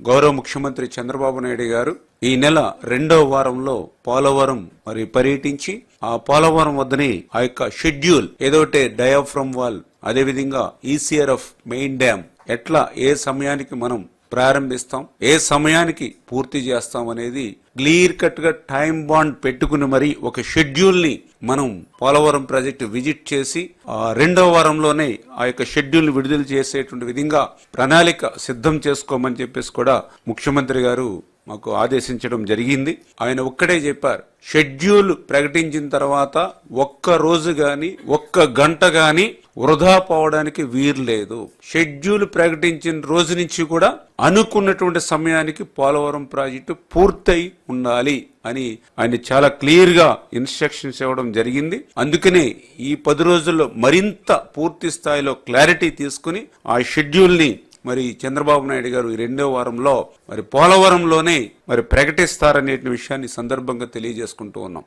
గౌరవ ముఖ్యమంత్రి చంద్రబాబు నాయుడు గారు ఈ నెల రెండవ వారంలో పోలవరం మరి పర్యటించి ఆ పోలవరం వద్దనే ఆ యొక్క షెడ్యూల్ ఏదోటే డయాఫ్రమ్ వాల్ అదేవిధంగా ఈసీఆర్ఎఫ్ మెయిన్ డ్యామ్ ఎట్లా ఏ సమయానికి మనం ప్రారంభిస్తాం. ఏ సమయానికి పూర్తి చేస్తాం అనేది క్లియర్ కట్గా టైం బాండ్ పెట్టుకుని మరి ఒక షెడ్యూల్ని మనం పోలవరం ప్రాజెక్టు విజిట్ చేసి ఆ రెండవ వారంలోనే ఆ యొక్క షెడ్యూల్ని విడుదల చేసేటువంటి విధంగా ప్రణాళిక సిద్ధం చేసుకోమని చెప్పేసి కూడా ముఖ్యమంత్రి గారు మాకు ఆదేశించడం జరిగింది. ఆయన ఒక్కడే చెప్పారు షెడ్యూల్ ప్రకటించిన తర్వాత ఒక్క రోజు గాని ఒక్క గంట గాని వృధా పోవడానికి వీరు లేదు. షెడ్యూల్ ప్రకటించిన రోజు నుంచి కూడా అనుకున్నటువంటి సమయానికి పోలవరం ప్రాజెక్టు పూర్తయి ఉండాలి అని ఆయన చాలా క్లియర్గా ఇన్స్ట్రక్షన్స్ ఇవ్వడం జరిగింది. అందుకనే ఈ పది రోజుల్లో మరింత పూర్తి స్థాయిలో క్లారిటీ తీసుకుని ఆ షెడ్యూల్ని మరి చంద్రబాబు నాయుడు గారు ఈ రెండో వారంలో మరి పోలవరంలోనే మరి ప్రకటిస్తారనే విషయాన్ని సందర్భంగా తెలియజేసుకుంటూ ఉన్నాం.